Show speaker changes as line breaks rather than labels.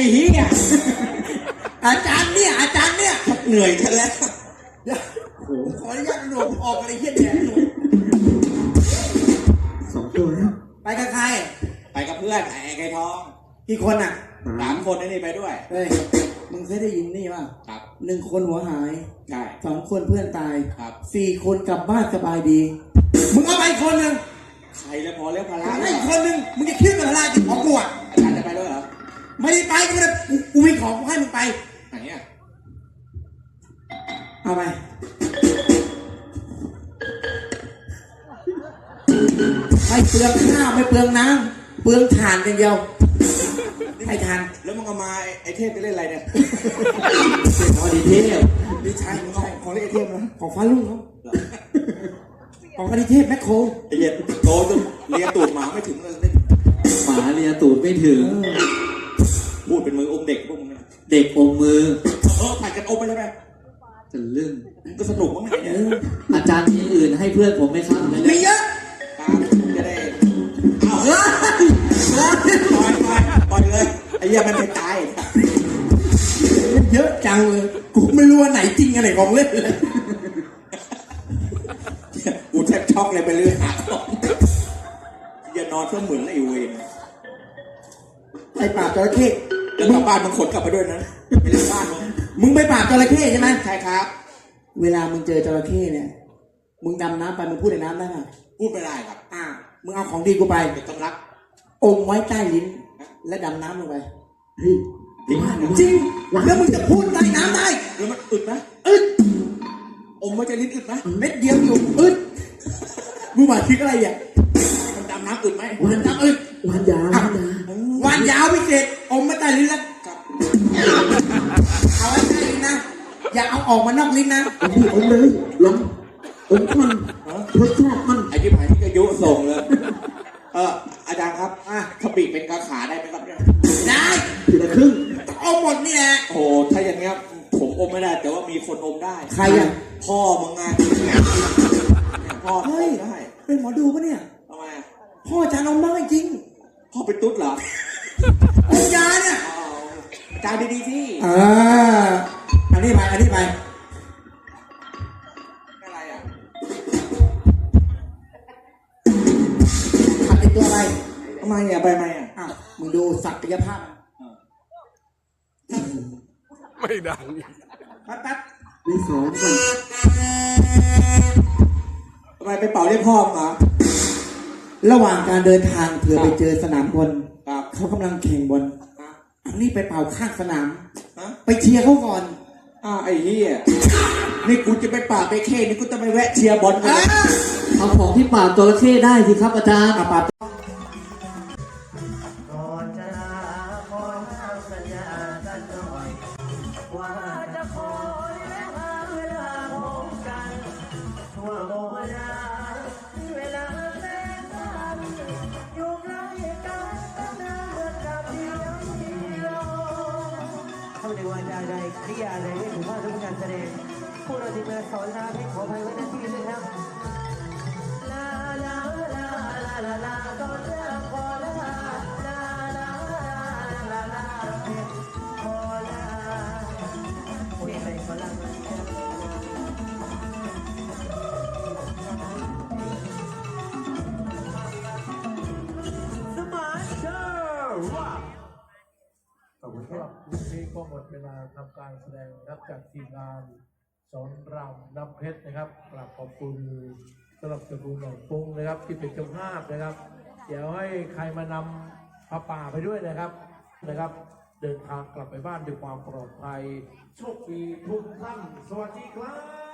อ้เหี้ย
อาจารย์เนี่ย อาจารย์เนี่ย
เหนื่อยกันแล้ว
เดี๋ยวขออนุญาตหลวงออกอะไรเหี้ยแดงหนู
สองตัวนะ
ไปกับใคร
ไปกับเพื่อนไอ้ไก่ทอง
กี่คนอะ
สามคนนี่ไปด้วย
เฮ้ย มึงเคยได้ยินนี่ป่ะ
ครับ
หนึ่งคนหัวหาย
ใช่
สองคนเพื่อนตาย
ครับ
สี่คนกลับบ้านสบายดี มึงเอาไปอีกคนหนึ่ง
ใครแล้วพอเรียกภาระ
ไอ้อีกคนหนึ่งมึงจะคิดเป็นอะไรจิตของกูอะ
อาจารย์จะไปด้วยเหรอ
ไม่ได้ไปกูไม่ได้กูกูมีของกูให้มึงไป
ไหนอะ
เอาไปไม่เปลืองข้าวไม่เปลืองน้ำเปลืองถ่านอย่างเดียวให้ทาน
แล้วมึงเอามาไอ้ไอ้เทพจะเล่นอะไรเนี่ย
เป็นออดีเทล
นี่ใช่มึงเอาของเล่นไอ้เทพนะ
ของฟ้าลุ่งเขาของอดิเทพแมคโคร
ไอ้เหี้ยโตจนเลียตูดหมาไม่ถึงเลย
หมาเลียตูดไม่ถึง
พูดเป็นมืออมเด็กพวกมึงเนี่ย
เด็กอมมือ
เออผัดกันอมไปเลยไป
จะลึ่ง
ก็สนุกมั้งไงเนี่ย
อาจารย์มีอื่นให้เพื่อนผมไหมครับ
มีเยอะ
ตามจะได้เอาเฮ้ยปล่อยปล่อยปล่อยเลยไอ้เหี้ยมันไม่ตาย
เยอะจังเลยกูไม่รู้ว่าไหนจริงอันไหนของเล่นเลย
กูแทบช็อกเลยไปเรื่อยหาของอย่านอนเพื่อเหมือนไอ้เวร
ไอ้ปราบจระเข้
แล้วกลับบ้านมึงขนกลับไปด้วยนะไม่เล่นบ้านมึง
มึงไปปราบจระเข้ใช่ไหม
ใช่ครับ
เวลามึงเจอจระเข้เนี่ย มึงดำน้ำไปมึงพูดในน้ำได้ป่ะ
พูดไม่ได้ครับ
อ่า มึงเอาของดีกูไป
เด็กต้องรัก
อมไว้ใต้ลิ้น และดำน้ำลงไป
เฮ้ย
จริง
จริง แล้วมึงจะพูดใต้น้ำได้
แล้วมันอึดไหม
อึด
อมไว้จะลิ้นอึดไหม
เม็ดเดียวอยู่อึดมึงหมายถึงอะไรอะ
มันดำน้ำอึดไหม
มันดำอึด
วานยาวานยา
วันยาวพิเศษอมไว้ใต้ลิ้นแล้ว
ครับ
เอาไว้ใต้ลิ้นนะ อย่าเอาออกมานอกลิ้นนะ
เอาพี่อมเลยลองอมมันทดสอบมัน
ไอ้ที่ผ่านที่จะยุส่งเลย เอออาจารย์ครับอะขบิเป็นกาขาได้ไหมครับเนี่ย
ได้
ทีละครึ่ง
เอาหมดนี่แหละ
โอ้โหถ้าอย่างเงี้ยผมอมไม่ได้ แต่ว่ามีคนอมได้
ใครอะ
พ่อมึงไงพ่ออ
เฮ้ย
มได้
เป็นหมอดูปะเนี่ย
ทำไมอะ
พ่ออาจารย์เอามากจริง
พ่อเป็นตุ๊ดเหรอ
อมยาเนี่ย
อ๋ออาจารย์ดีๆที่
อ่าอันนี้ไปอันนี้ไป
อะไรอะ
ขัดติดตัวอะไร
ทำไมอะไปไหมอะ
อะมึงดูศักยภาพ
ไม่ดัง
แป๊บแป๊บ
มีสองคน
ทำไมไปเป่าเรียกพ่อมึงเห รอ
ระหว่างการเดินทางเผื่อไปเจอสนามบอล
ครับ
เขากำลังแข่งบอล
ฮะ
อันนี้ไปเป่าข้างสนาม
ฮะ
ไปเชียร์เขาก่อน
อ้าวไอ้เหี้ยนี่กูจะไปป่าบไปเข้นี่กูจะไปแวะเชียร์บอลกัน
อ่า
นะ
เอาของที่ปราบจระเข้ได้สิครับอาจารย์
อะปรับ
ก่อนจะลาขอห้ามสัญญากันหน่อยว่า ใดใดคริยาใดไม่ถือว่าทุกการแสดงพวกเราทีมงานสอนรามให้ขออภัยไว้ในที่นี้ครับลาลาลาลาลาลา ขอ
บคุณครับวันนี้ก็หมดเวลาทำการแสดงรับจากทีมงานสอนรามน้ำเพชรนะครับกราบขอบคุณสำหรับตระกูลหนองปุงนะครับ ที่เป็นเจ้าภาพนะครับ เดี๋ยวให้ใครมานำพระป่าไปด้วยนะครับนะครับ เดินทางกลับไปบ้านด้วยความปลอดภัยโชคดีทุกท่าน สวัสดีครับ